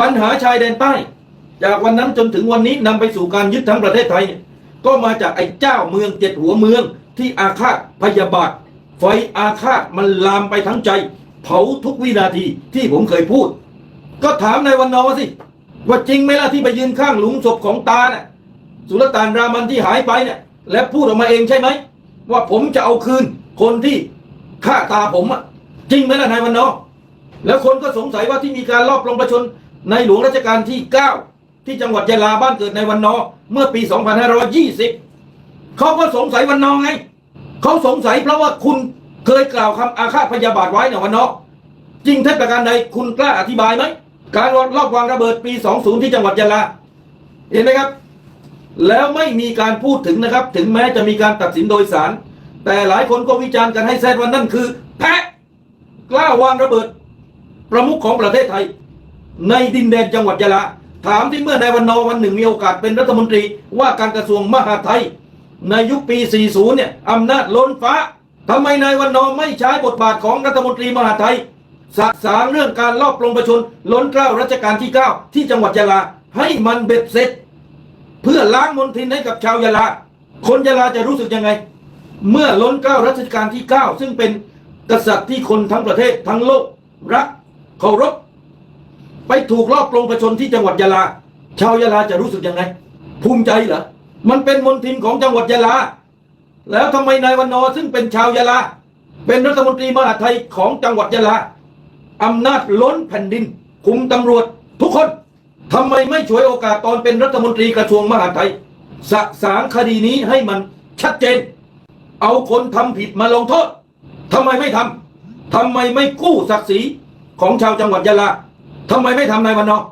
ปัญหาชายแดนใต้ จากวันนั้นจนถึงวันนี้นำไปสู่การยึดทั้งประเทศไทยเนี่ยก็มาจากไอ้เจ้าเมืองเจ็ดหัวเมืองที่อาฆาตพยาบาท ไฟอาฆาตมันลามไปทั้งใจ เผาทุกวินาทีที่ผมเคยพูด ก็ถามนายวันนอสิ ว่าจริงไหมล่ะที่ไปยืนข้างหลุมศพของตาเน่ะสุลต่านรามันที่หายไปเนี่ยและพูดออกมาเองใช่ไหม ว่าผมจะเอาคืนคนที่ฆ่าตาผมอะจริงไหมล่ะนายวันนอแล้วคนก็สงสัยว่าที่มีการลอบลงประชน ในหลวงรัชกาลที่ 9 ที่จังหวัดยะลาบ้านเกิดในวันนอเมื่อปี 2520 เขาก็สงสัยวันนอไง เขาสงสัยเพราะว่าคุณเคยกล่าวคำอาฆาตพยาบาทไว้ในวันนอจริงเท็จประการใดคุณกล้าอธิบายไหมการลอบวางระเบิดปี 20 ที่จังหวัดยะลาเห็นไหมครับ แล้วไม่มีการพูดถึงนะครับ ถึงแม้จะมีการตัดสินโดยศาลแต่หลายคนก็วิจารณ์กันให้แซดว่านั่นคือ แพะกล้าวางระเบิด ประมุขของประเทศไทย ในดินแดนจังหวัดยะลาถามที่เมื่อนายวันนอวันหนึ่งมีโอกาสเป็นรัฐมนตรี ว่าการกระทรวงมหาดไทย ในยุคปี 40 เนี่ยอำนาจล้นฟ้าทำไมนายวันนอไม่ใช้บทบาทของรัฐมนตรีมหาดไทยสะสางเรื่องการลอบปลงประชนล้นเกล้ารัชกาลที่ 9 ที่จังหวัดยะลาให้มันเบ็ดเสร็จ เพื่อล้างมลทินให้กับชาวยะลา คนยะลาจะรู้สึกยังไง เมื่อล้นเกล้ารัชกาลที่ 9 ซึ่งเป็นกษัตริย์ที่คนทั้งประเทศทั้งโลกรักเคารพ ไปถูกลอบปลงประชนที่จังหวัดยะลา ชาวยะลาจะรู้สึกยังไง ภูมิใจเหรอ มันเป็นมณฑินของจังหวัดยะลา แล้วทำไมนายวันนอซึ่งเป็นชาวยะลา เป็นรัฐมนตรีมหาไทยของจังหวัดยะลาอำนาจล้นแผ่นดิน คุมตำรวจทุกคนทำไมไม่ฉวยโอกาสตอนเป็นรัฐมนตรีกระทรวงมหาไทยสะสางคดีนี้ให้มันชัดเจน เอาคนทำผิดมาลงโทษทำไมไม่ทำทำไมไม่กู้ศักดิ์ศรีของชาวจังหวัดยะลา ทำไมไม่ทำนายวันนอร์